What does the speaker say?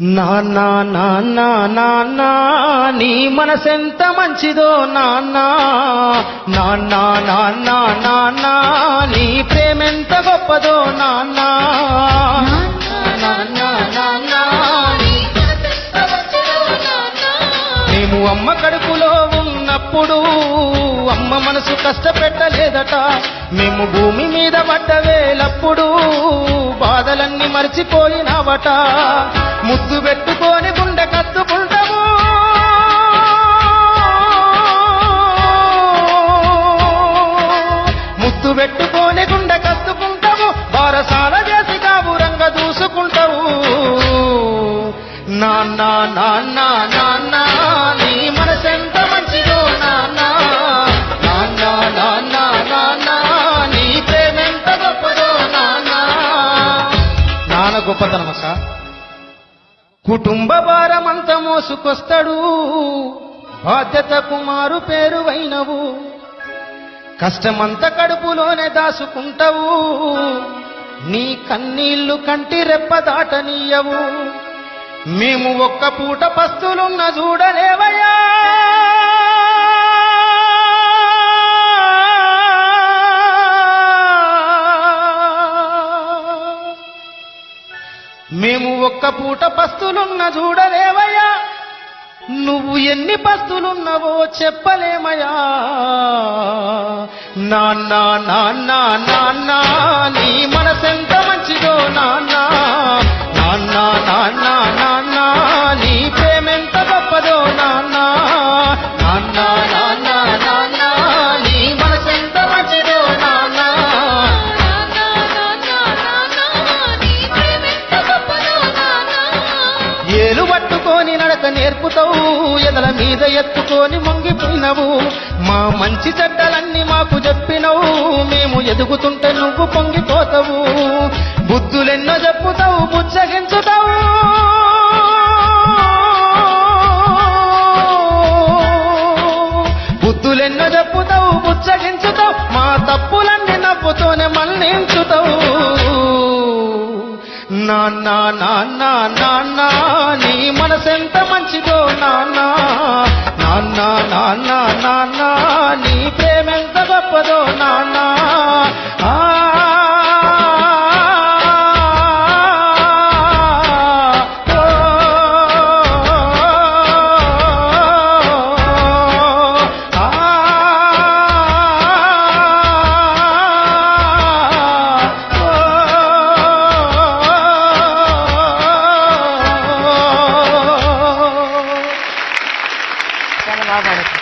నాన్నా నాన్నా నాన్నా నీ మనసెంత మంచిదో నాన్నా నాన్నా నాన్నా నాన్నా నీ ప్రేమెంత గొప్పదో నాన్నా నాన్నా నాన్నా మేము అమ్మ కడుపులో ఉన్నప్పుడు అమ్మ మనసు కష్టపెట్టలేదట. మేము భూమి మీద పడ్డవేలప్పుడు బాధలన్నీ మర్చిపోయినావట. ముద్దు పెట్టుకొని గుండె కత్తుకుంటాము ముద్దు పెట్టుకొని గుండె కత్తుకుంటాము బారసాల చేసి కాపురంగా దూసుకుంటావు. నాన్న నాన్న నాన్న. గొప్పతనం అక్క కుటుంబ భారమంత మోసుకొస్తాడు. బాధ్యత కుమారు పేరువైనవు కష్టమంతా కడుపులోనే దాసుకుంటావు నీ కన్నీళ్ళు కంటి రెప్ప దాటనీయవు. మేము ఒక్క పూట పస్తులున్న చూడలేవయ్యా. మేము ఒక్క పూట పస్తులున్న చూడలేవయ్యా నువ్వు ఎన్ని పస్తులున్నావో చెప్పలేమయ్యా. నాన్న నాన్న నాన్న నీ మనసెంత నేర్పుతావు ఎదల మీద ఎత్తుకొని మొంగిపోయినవు. మా మంచి చెడ్డలన్నీ మాకు చెప్పినవు మేము ఎదుగుతుంటే నువ్వు పొంగిపోతావు. బుద్ధులెన్నో చెప్పుతావు బుచ్చగించుతావు బుద్ధులెన్నో చెప్పుతావు బుచ్చగించుతావు మా తప్పులన్నీ నవ్వుతూనే మన్నించుతావు నాన్నా నాన్న నాన్న నీ మనసెంత మంచిదో నాన్న నాన్న నాన్నా నాన్న Bravo.